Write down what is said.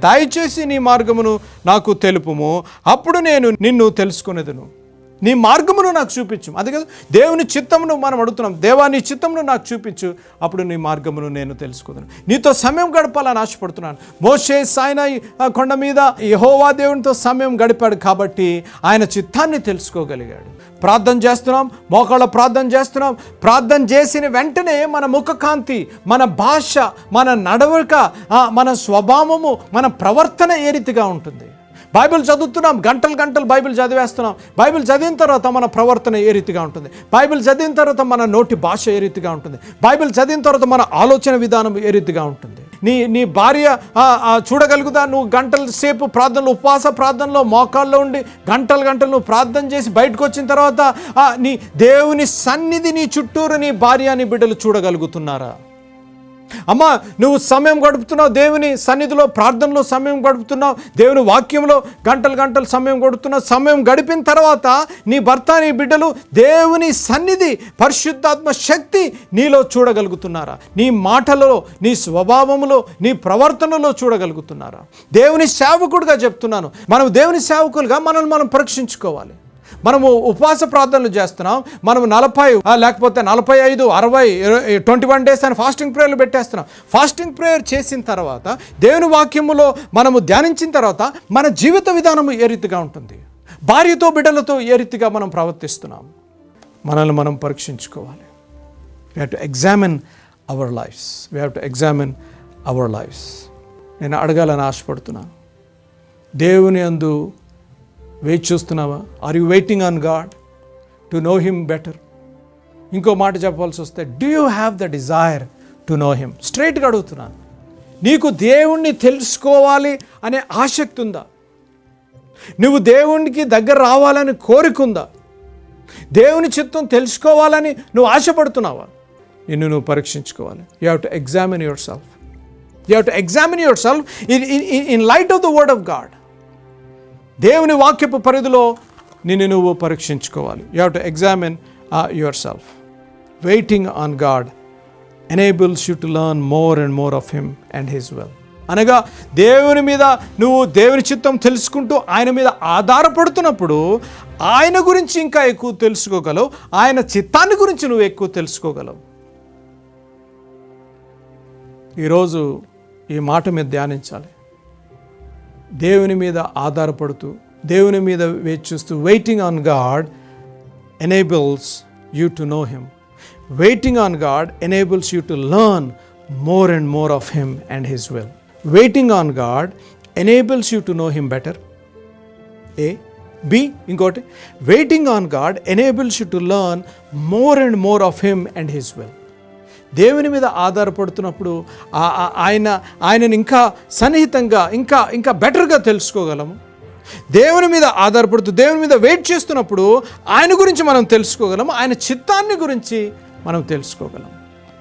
దయచేసి నీ మార్గమును నాకు తెలుపుము. అప్పుడు నేను నిన్ను తెలుసుకునేదను. నీ మార్గమును నాకు చూపించు. అది కదా దేవుని చిత్తమును మనం అడుగుతున్నాం. దేవా నీ చిత్తమును నాకు చూపించు. అప్పుడు నీ మార్గమును నేను తెలుసుకుందాను. నీతో సమయం గడపాలని ఆశపడుతున్నాను. మోషే సాయన కొండ మీద యహోవా దేవునితో సమయం గడిపాడు కాబట్టి ఆయన చిత్తాన్ని తెలుసుకోగలిగాడు. ప్రార్థన చేస్తున్నాం మోకాళ్ళ ప్రార్థన చేస్తున్నాం. ప్రార్థన చేసిన వెంటనే మన ముఖకాంతి మన భాష మన నడవడిక మన స్వభావము మన ప్రవర్తన ఏ రీతిగా ఉంటుంది? బైబిల్ చదువుతున్నాం గంటలు గంటలు బైబిల్ చదివేస్తున్నాం. బైబిల్ చదివిన తర్వాత మన ప్రవర్తన ఏ రీతిగా ఉంటుంది? బైబిల్ చదివిన తర్వాత మన నోటి భాష ఏ రీతిగా ఉంటుంది? బైబిల్ చదివిన తర్వాత మన ఆలోచన విధానం ఏ రీతిగా ఉంటుంది? నీ నీ భార్య చూడగలుగుతా నువ్వు గంటల సేపు ప్రార్థనలు ఉపవాస ప్రార్థనలో మోకాల్లో ఉండి గంటలు గంటలు నువ్వు ప్రార్థన చేసి బయటకు వచ్చిన తర్వాత నీ దేవుని సన్నిధి నీ చుట్టూరు నీ భార్య నీ బిడ్డలు చూడగలుగుతున్నారా? అమ్మా నువ్వు సమయం గడుపుతున్నావు దేవుని సన్నిధిలో ప్రార్థనలో సమయం గడుపుతున్నావు దేవుని వాక్యంలో గంటలు గంటలు సమయం గడుపుతున్నావు. సమయం గడిపిన తర్వాత నీ భర్త నీ బిడ్డలు దేవుని సన్నిధి పరిశుద్ధాత్మ శక్తి నీలో చూడగలుగుతున్నారా? నీ మాటలలో నీ స్వభావములో నీ ప్రవర్తనలో చూడగలుగుతున్నారా? దేవుని సేవకుడిగా చెప్తున్నాను. మనం దేవుని సేవకులుగా మనల్ని మనం పరీక్షించుకోవాలి. మనము ఉపవాస ప్రార్థనలు చేస్తున్నాం. మనం నలభై లేకపోతే నలభై ఐదు అరవై ట్వంటీ వన్ డేస్ అని ఫాస్టింగ్ ప్రేయర్లు పెట్టేస్తున్నాం. ఫాస్టింగ్ ప్రేయర్ చేసిన తర్వాత దేవుని వాక్యములో మనము ధ్యానించిన తర్వాత మన జీవిత విధానము ఏ రీతిగా ఉంటుంది? భార్యతో బిడ్డలతో ఏ రీతిగా మనం ప్రవర్తిస్తున్నాం? మనల్ని మనం పరీక్షించుకోవాలి. We have to examine our lifes we have to examine our lifes నేను అడగాలని ఆశపడుతున్నాను. దేవుని అందు వెయిట్ చూస్తున్నావా? Are you waiting on God to know him better ఇంకో మాట చెప్పాల్సి వస్తే do you have the desire to know him స్ట్రైట్గా అడుగుతున్నాను. నీకు దేవుణ్ణి తెలుసుకోవాలి అనే ఆసక్తి ఉందా? నువ్వు దేవునికి దగ్గర రావాలని కోరికుందా దేవుని చిత్తం తెలుసుకోవాలని నువ్వు ఆశపడుతున్నావా? నిన్ను నువ్వు పరీక్షించుకోవాలి. You have to examine your self you have to examine your self in in light of the word of God దేవుని వాక్యపు పరిధిలో నిన్ను నువ్వు పరీక్షించుకోవాలి. You have to examine your self waiting on God enables you to learn more and more of him and his will అనగా దేవుని మీద నువ్వు దేవుని చిత్తం తెలుసుకుంటూ ఆయన మీద ఆధారపడుతున్నప్పుడు ఆయన గురించి ఇంకా ఎక్కువ తెలుసుకోగలవు. ఆయన చిత్తాన్ని గురించి నువ్వు ఎక్కువ తెలుసుకోగలవు. ఈరోజు ఈ మాట మీద ధ్యానించాలి. దేవుని మీద ఆధారపడుతూ దేవుని మీద వేచి చూస్తూ waiting on God enables you to know him waiting on God enables you to learn more and more of him and his will waiting on God enables you to know him better A B ఇంకోటి waiting on God enables you to learn more and more of him and his will దేవుని మీద ఆధారపడుతున్నప్పుడు ఆయన ఆయనను ఇంకా సన్నిహితంగా ఇంకా ఇంకా బెటర్గా తెలుసుకోగలము. దేవుని మీద ఆధారపడుతూ దేవుని మీద వెయిట్ చేస్తున్నప్పుడు ఆయన గురించి మనం తెలుసుకోగలము. ఆయన చిత్తాన్ని గురించి మనం తెలుసుకోగలం